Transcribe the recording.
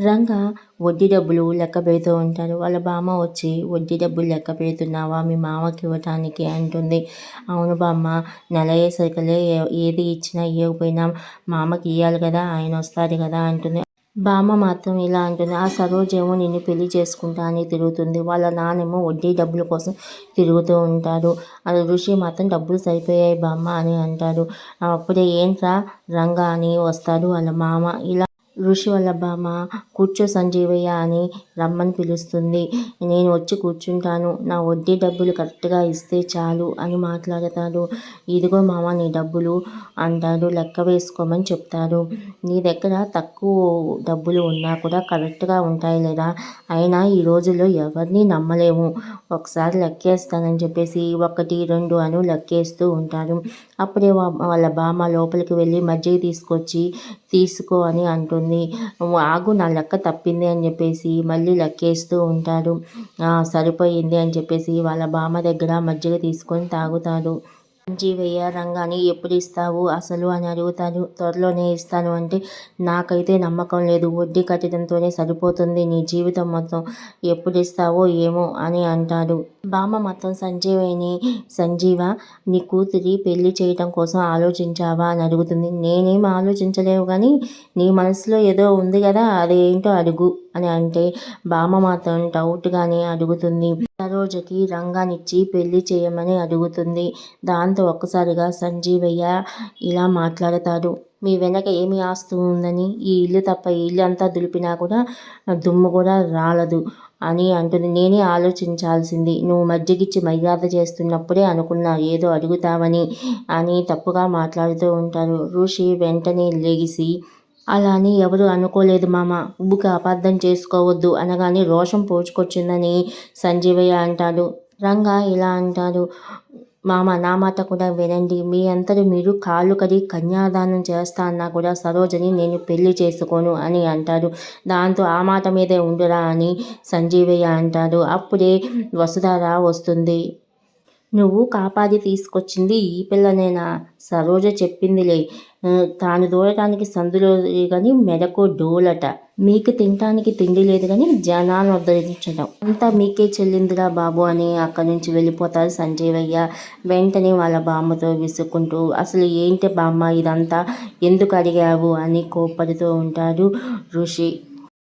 రంగ వడ్డీ డబ్బులు లెక్క పెడుతూ ఉంటారు. వాళ్ళ బామ్మ వచ్చి వడ్డీ డబ్బులు లెక్క పెడుతున్నావా? మీ మామకి ఇవ్వటానికి అంటుంది. అవును బామ్మ నెల అయ్యేసరికలే ఏది ఇచ్చినా ఇవ్వకపోయినా మామకి ఇవ్వాలి కదా ఆయన వస్తారు కదా అంటుంది. బామ్మ మాత్రం ఇలా అంటుంది. ఆ సరోజేమో నిన్ను పెళ్ళి చేసుకుంటా అని తిరుగుతుంది. వాళ్ళ నాన్నేమో వడ్డీ డబ్బుల కోసం తిరుగుతూ ఉంటారు అది ఋషి మాత్రం డబ్బులు సరిపోయాయి బామ్మ అని అంటారు అప్పుడే ఏంట్రా రంగా అని వస్తాడు వాళ్ళ మామ ఇలా ఋషి వాళ్ళ కూర్చో సంజీవయ్య అని రమ్మని పిలుస్తుంది. నేను వచ్చి కూర్చుంటాను. నా వడ్డీ డబ్బులు కరెక్ట్గా ఇస్తే చాలు అని మాట్లాడతాడు. ఇదిగో మామ నీ డబ్బులు అంటాడు. లెక్క వేసుకోమని చెప్తాడు. నీ దగ్గర తక్కువ డబ్బులు ఉన్నా కూడా కరెక్ట్గా ఉంటాయి లేదా? అయినా ఈ రోజుల్లో ఎవరిని నమ్మలేము. ఒకసారి లెక్కేస్తానని చెప్పేసి ఒకటి రెండు అను లెక్కేస్తూ ఉంటాడు. అప్పుడే వాళ్ళ బామ లోపలికి వెళ్ళి మజ్జిగ తీసుకొచ్చి తీసుకో అని అంటుంది. ఆగు నా లెక్క తప్పింది అని చెప్పేసి మళ్ళీ లెక్కేస్తూ ఉంటారు సరిపోయింది అని చెప్పేసి వాళ్ళ బామ్మ దగ్గర మజ్జిగ తీసుకొని తాగుతారు జీవయ్య రంగాన్ని ఎప్పుడు ఇస్తావు? అసలు అని అడుగుతాను. త్వరలోనే ఇస్తాను అంటే నాకైతే నమ్మకం లేదు. వడ్డీ కట్టడంతోనే సరిపోతుంది. నీ జీవితం మొత్తం ఎప్పుడు ఇస్తావో ఏమో అని అంటాడు. బామ్మ మొత్తం సంజీవని సంజీవ నీ కూతురి పెళ్ళి చేయటం కోసం ఆలోచించావా అని అడుగుతుంది. నేనేం ఆలోచించలేవు కానీ నీ మనసులో ఏదో ఉంది కదా అదేంటో అడుగు అని అంటే బామ్మ మాత్రం డౌట్గానే అడుగుతుంది. సరోజకి రంగానిచ్చి పెళ్ళి చేయమని అడుగుతుంది. దాంతో ఒక్కసారిగా సంజీవయ్య ఇలా మాట్లాడతాడు. మీ వెనక ఏమి ఆస్తు ఉందని? ఈ ఇల్లు తప్ప ఈ ఇల్లు అంతా దులిపినా కూడా దుమ్ము కూడా రాలదు అని అంటుంది. నేనే ఆలోచించాల్సింది. నువ్వు మధ్యగిచ్చి మర్యాద చేస్తున్నప్పుడే అనుకున్నా ఏదో అడుగుతావని అని తప్పుగా మాట్లాడుతూ ఉంటారు. ఋషి వెంటనే లెగిసి అలా అని ఎవరు అనుకోలేదు మామ. ఉబ్బుకి అపార్థం చేసుకోవద్దు అనగానే రోషం పోచుకొచ్చిందని సంజీవయ్య అంటాడు. రంగా ఇలా అంటాడు. మామ నా మాట కూడా వినండి. మీ అంతటి మీరు కాళ్ళు కడి కన్యాదానం చేస్తా అన్నా కూడా సరోజని నేను పెళ్ళి చేసుకోను అని అంటాడు. దాంతో ఆ మాట మీదే ఉండురా అని సంజీవయ్య అంటాడు. అప్పుడే వసుధార వస్తుంది. నువ్వు కాపాడి తీసుకొచ్చింది ఈ పిల్లనేనా? సరోజ చెప్పిందిలే. తాను దూరటానికి సందులో కానీ మెడకు డోలట. మీకు తినటానికి తిండి లేదు కానీ జనాన్ని ఉద్ధరించడం అంతా మీకే చెల్లిందిరా బాబు అని అక్కడి నుంచి వెళ్ళిపోతారు సంజీవయ్య. వెంటనే వాళ్ళ బామ్మతో విసుక్కుంటూ అసలు ఏంటి బామ్మ ఇదంతా? ఎందుకు అడిగావు? అని కోపడుతూ ఉంటాడు ఋషి.